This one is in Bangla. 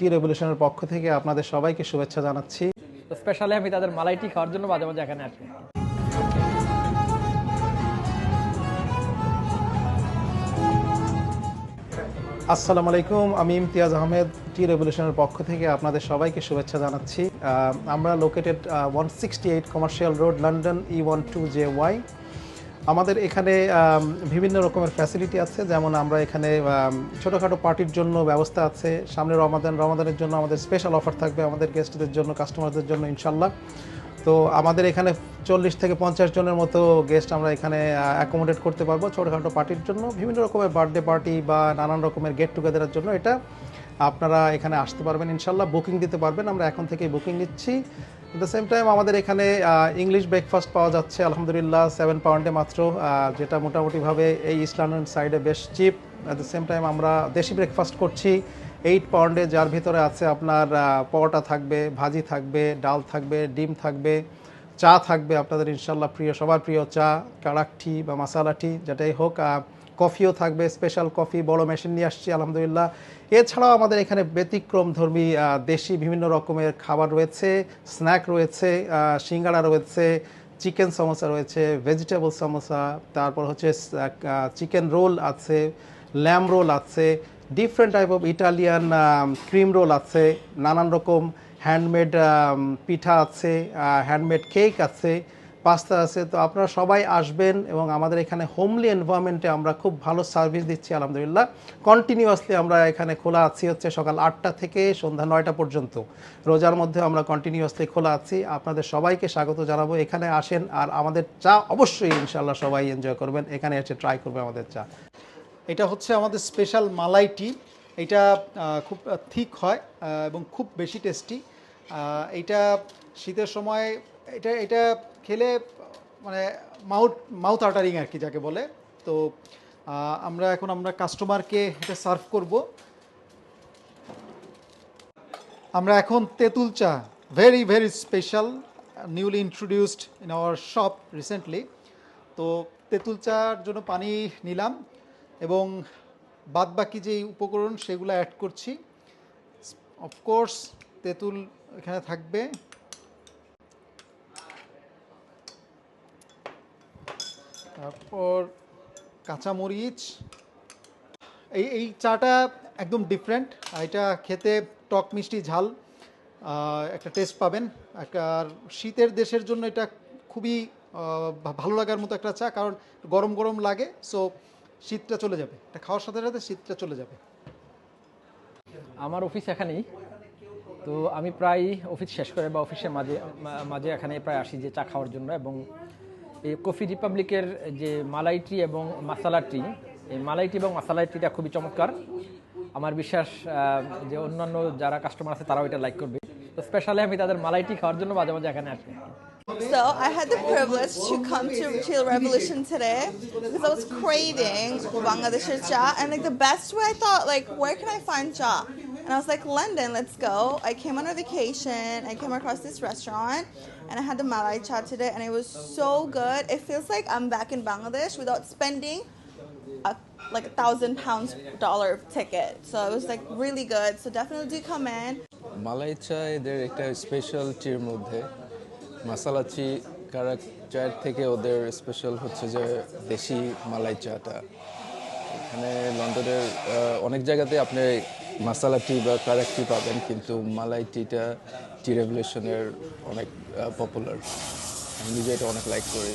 টি রেভলিউশনের পক্ষ থেকে আপনাদের সবাইকে শুভেচ্ছা জানাচ্ছি। তো স্পেশালি আমি তাদের মালাইটি খাওয়ার জন্য মাঝে মাঝে এখানে আসি। আসসালামু আলাইকুম আমি ইমতিয়াজ আহমেদ টি রেভলিউশনের পক্ষ থেকে আপনাদের সবাইকে শুভেচ্ছা জানাচ্ছি। আমরা located one sixty eight commercial road London E one two J Y আমাদের এখানে বিভিন্ন রকমের ফ্যাসিলিটি আছে। যেমন আমরা এখানে ছোটোখাটো পার্টির জন্য ব্যবস্থা আছে। সামনে রমাদান, রমাদানের জন্য আমাদের স্পেশাল অফার থাকবে আমাদের গেস্টদের জন্য কাস্টমারদের জন্য ইনশাল্লাহ তো আমাদের এখানে চল্লিশ থেকে পঞ্চাশ জনের মতো গেস্ট আমরা এখানে অ্যাকোমোডেট করতে পারব ছোটোখাটো পার্টির জন্য। বিভিন্ন রকমের বার্থডে পার্টি বা নানান রকমের গেট টুগেদারের জন্য এটা আপনারা এখানে আসতে পারবেন ইনশাল্লাহ বুকিং দিতে পারবেন। আমরা এখন থেকেই বুকিং নিচ্ছি। দ্য সেম টাইম আমাদের এখানে ইংলিশ ব্রেকফাস্ট পাওয়া যাচ্ছে, আলহামদুলিল্লাহ সেভেন পাউন্ডে মাত্র যেটা মোটামুটিভাবে এই ইসলামের সাইডে বেশ cheap at the same time আমরা দেশি ব্রেকফাস্ট করছি এইট পাউন্ডে যার ভিতরে আছে আপনার পরোটা থাকবে, ভাজি থাকবে, ডাল থাকবে, ডিম থাকবে, চা থাকবে আপনাদের ইনশাল্লাহ প্রিয়, সবার প্রিয় চা কাড়াক টি বা মাসালা টি যেটাই হোক কফিও থাকবে স্পেশাল কফি বড় মেশিন নিয়ে আসছি, আলহামদুলিল্লাহ। এছাড়াও আমাদের এখানে ব্যতিক্রম ধর্মী দেশি বিভিন্ন রকমের খাবার রয়েছে স্ন্যাক রয়েছে সিঙ্গাড়া রয়েছে চিকেন সমোসা রয়েছে ভেজিটেবল সমোসা তারপর হচ্ছে চিকেন রোল আছে ল্যাম রোল আছে different type of Italian cream roll আছে, নানান রকম হ্যান্ডমেড পিঠা আছে হ্যান্ডমেড কেক আছে। পাস্তা আছে, তো আপনারা সবাই আসবেন এবং আমাদের এখানে হোমলি এনভায়রনমেন্টে আমরা খুব ভালো সার্ভিস দিচ্ছি, আলহামদুলিল্লাহ। কন্টিনিউয়াসলি আমরা এখানে খোলা আছি হচ্ছে সকাল আটটা থেকে সন্ধ্যা নয়টা পর্যন্ত। রোজার মধ্যে আমরা কন্টিনিউয়াসলি খোলা আছি। আপনাদের সবাইকে স্বাগত জানাব। এখানে আসেন আর আমাদের চা অবশ্যই ইনশাল্লাহ সবাই এনজয় করবেন। এখানে এসে ট্রাই করবে আমাদের চা। এটা হচ্ছে আমাদের স্পেশাল মালাই টি এটা খুব থিক হয় এবং খুব বেশি টেস্টি এটা শীতের সময় এটা এটা খেলে মানে মাউথ মাউথ আটারিং আর কি যাকে বলে। তো আমরা এখন আমরা কাস্টমারকে এটা সার্ভ করব। আমরা এখন তেঁতুল চা very very special newly introduced in our shop recently তো, তেঁতুল চার জন্য পানি নিলাম এবং বাদ বাকি যে উপকরণ সেগুলো অ্যাড করছি। অফকোর্স তেঁতুল এখানে থাকবে। তারপর কাঁচামরিচ। এই এই চাটা একদম ডিফারেন্ট এটা খেতে টক মিষ্টি ঝাল। একটা টেস্ট পাবেন। আর শীতের দেশের জন্য এটা খুবই ভালো লাগার মতো একটা চা। কারণ গরম গরম লাগে সো শীতটা চলে যাবে। এটা খাওয়ার সাথে সাথে শীতটা চলে যাবে। আমার অফিস এখানেই। তো আমি প্রায় অফিস শেষ করে বা অফিসের মাঝে মাঝে এখানে প্রায় আসি যে চা খাওয়ার জন্য এবং এই কফি রিপাবলিকের যে মালাই টি এবং মাসালা টি এই মালাই টি এবং মাসালা টিটা খুবই চমৎকার আমার বিশ্বাস যে অন্যান্য যারা কাস্টমার আছে তারাও এটা লাইক করবে তো স্পেশালি আমি তাদের মালাই টি খাওয়ার জন্য মাঝে মাঝে এখানে আসি So I had the privilege to come to Chill Revolution today because I was craving Bangladeshi cha, and like the best way I thought, like where can I find cha? And I was like, London, let's go. I came on a vacation. I came across this restaurant, and I had the Malai cha today, and it was so good. It feels like I'm back in Bangladesh without spending a like a thousand pounds dollar ticket. So it was like really good. So definitely do come in. মালাই চা এদের একটা স্পেশাল টির মধ্যে মাসালা চি কারাক চায়ের থেকে ওদের স্পেশাল হচ্ছে যে দেশি মালাই চাটা এখানে লন্ডনের আহ, অনেক জায়গাতে আপনি মাসালা টি বা কারাক টি পাবেন, কিন্তু মালাই টিটা টি রেভলিউশনের অনেক পপুলার আমি নিজে এটা অনেক লাইক করি।